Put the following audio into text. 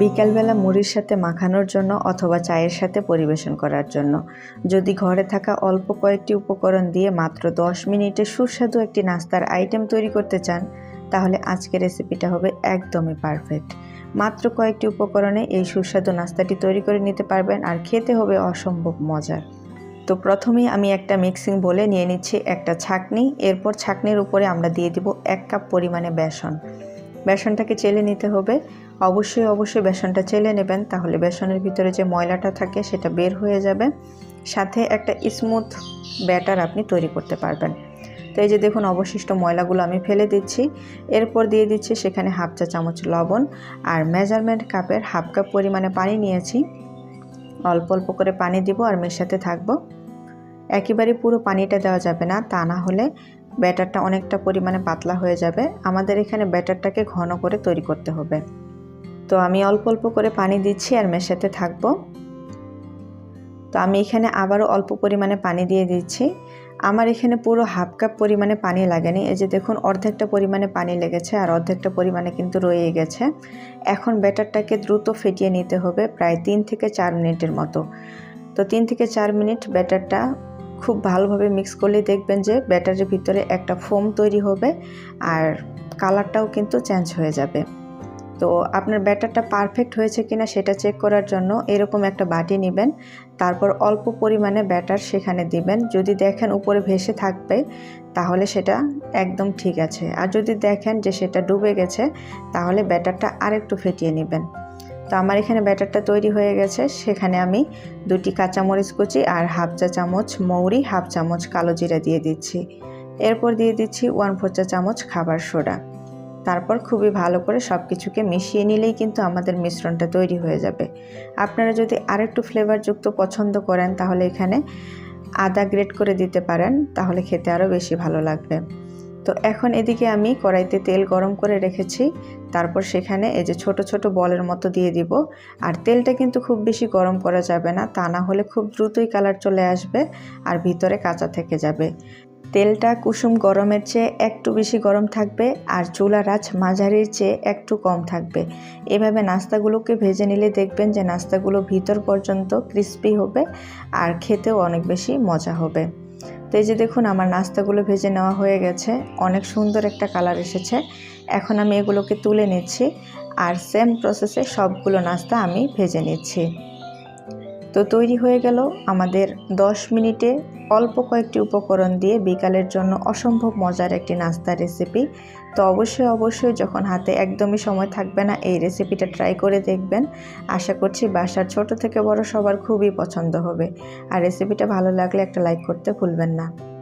বিকালবেলা মুড়ির সাথে মাখানোর জন্য অথবা চায়ের সাথে পরিবেশন করার জন্য। যদি ঘরে থাকা অল্প কয়েকটি উপকরণ দিয়ে মাত্র 10 মিনিটে সুস্বাদু একটি নাস্তার আইটেম তৈরি করতে চান, তাহলে আজকের রেসিপিটা হবে একদমই পারফেক্ট। মাত্র কয়েকটি উপকরণে এই সুস্বাদু নাস্তাটি তৈরি করে নিতে পারবেন আর খেতে হবে অসম্ভব মজার। তো প্রথমেই আমি একটা মিক্সিং বলে নিয়ে নিচ্ছি একটা ছাকনি। এরপর ছাকনির উপরে আমরা দিয়ে দিব এক কাপ পরিমাণে বেসন। বেসনটাকে চেলে নিতে হবে। অবশ্যই অবশ্যই বেসনটা চেলে নেবেন, তাহলে বেসনের ভিতরে যে ময়লাটা থাকে সেটা বের হয়ে যাবে। সাথে একটা স্মুথ ব্যাটার আপনি তৈরি করতে পারবেন। তো এই যে দেখুন, অবশিষ্ট ময়লাগুলো আমি ফেলে দিচ্ছি। এরপর দিয়ে দিচ্ছি সেখানে হাফ চা চামচ লবণ আর মেজারমেন্ট কাপের হাফ কাপ পরিমাণে পানি নিয়েছি। অল্প অল্প করে পানি দিব আর মেশাতে থাকব। একেবারে পুরো পানিটা দেওয়া যাবে না, তা না হলে ব্যাটারটা অনেকটা পরিমাণে পাতলা হয়ে যাবে। আমাদের এখানে ব্যাটারটাকে ঘন করে তৈরি করতে হবে। তো আমি অল্প অল্প করে পানি দিচ্ছি আর মেশাতে থাকব। তো আমি এখানে আবারও অল্প পরিমাণে পানি দিয়ে দিচ্ছি। আমার এখানে পুরো হাফ কাপ পরিমাণে পানি লাগেনি। এই যে দেখুন, অর্ধেকটা পরিমাণে পানি লেগেছে আর অর্ধেকটা পরিমাণে কিন্তু রয়ে গেছে। এখন ব্যাটারটাকে দ্রুত ফেটিয়ে নিতে হবে প্রায় তিন থেকে চার মিনিটের মতো। তো তিন থেকে চার মিনিট ব্যাটারটা খুব ভালোভাবে মিক্স করলে দেখবেন যে ব্যাটারের ভিতরে একটা ফোম তৈরি হবে আর কালারটাও কিন্তু চেঞ্জ হয়ে যাবে। তো আপনার ব্যাটারটা পারফেক্ট হয়েছে কিনা সেটা চেক করার জন্য এরকম একটা বাটি নেবেন, তারপর অল্প পরিমাণে ব্যাটার সেখানে দিবেন। যদি দেখেন উপরে ভেসে থাকবে, তাহলে সেটা একদম ঠিক আছে। আর যদি দেখেন যে সেটা ডুবে গেছে, তাহলে ব্যাটারটা আরেকটু ফেটিয়ে নেবেন। তো আমার এখানে ব্যাটারটা তৈরি হয়ে গেছে। সেখানে আমি দুটি কাঁচামরিচ কুচি আর হাফ চা চামচ মৌরি, হাফ চামচ কালো জিরা দিয়ে দিচ্ছি। এরপর দিয়ে দিচ্ছি ওয়ান ফোর চা চামচ খাবার সোডা। তারপর খুবই ভালো করে সব কিছুকে মিশিয়ে নিলেই কিন্তু আমাদের মিশ্রণটা তৈরি হয়ে যাবে। আপনারা যদি আরেকটু ফ্লেভারযুক্ত পছন্দ করেন, তাহলে এখানে আদা গ্রেট করে দিতে পারেন, তাহলে খেতে আরও বেশি ভালো লাগবে। তো এখন এদিকে আমি কড়াইতে তেল গরম করে রেখেছি, তারপর সেখানে এই যে ছোট ছোট বলের মতো দিয়ে দিব। আর তেলটা কিন্তু খুব বেশি গরম করা যাবে না, তা না হলে খুব দ্রুতই কালার চলে আসবে আর ভিতরে কাঁচা থেকে যাবে। তেলটা কুসুম গরমের চেয়ে একটু বেশি গরম থাকবে আর চুলার আঁচ মাঝারির চেয়ে একটু কম থাকবে। এভাবে নাস্তাগুলোকে ভেজে নিলে দেখবেন যে নাস্তাগুলো ভিতর পর্যন্ত ক্রিস্পি হবে আর খেতেও অনেক বেশি মজা হবে। তো এই যে দেখুন, আমার নাস্তাগুলো ভেজে নেওয়া হয়ে গেছে। অনেক সুন্দর একটা কালার এসেছে। এখন আমি এগুলোকে তুলে নিচ্ছি আর সেম প্রসেসে সবগুলো নাস্তা আমি ভেজে নিচ্ছি। তো তৈরি হয়ে গেল আমাদের 10 মিনিটে অল্প কয়েকটি উপকরণ দিয়ে বিকালের জন্য অসম্ভব মজার একটি নাস্তার রেসিপি তো অবশ্যই অবশ্যই যখন হাতে একদমই সময় থাকবে না, এই রেসিপিটা ট্রাই করে দেখবেন। আশা করছি বাসার ছোট থেকে বড় সবার খুবই পছন্দ হবে। আর রেসিপিটা ভালো লাগলে একটা লাইক করতে ভুলবেন না।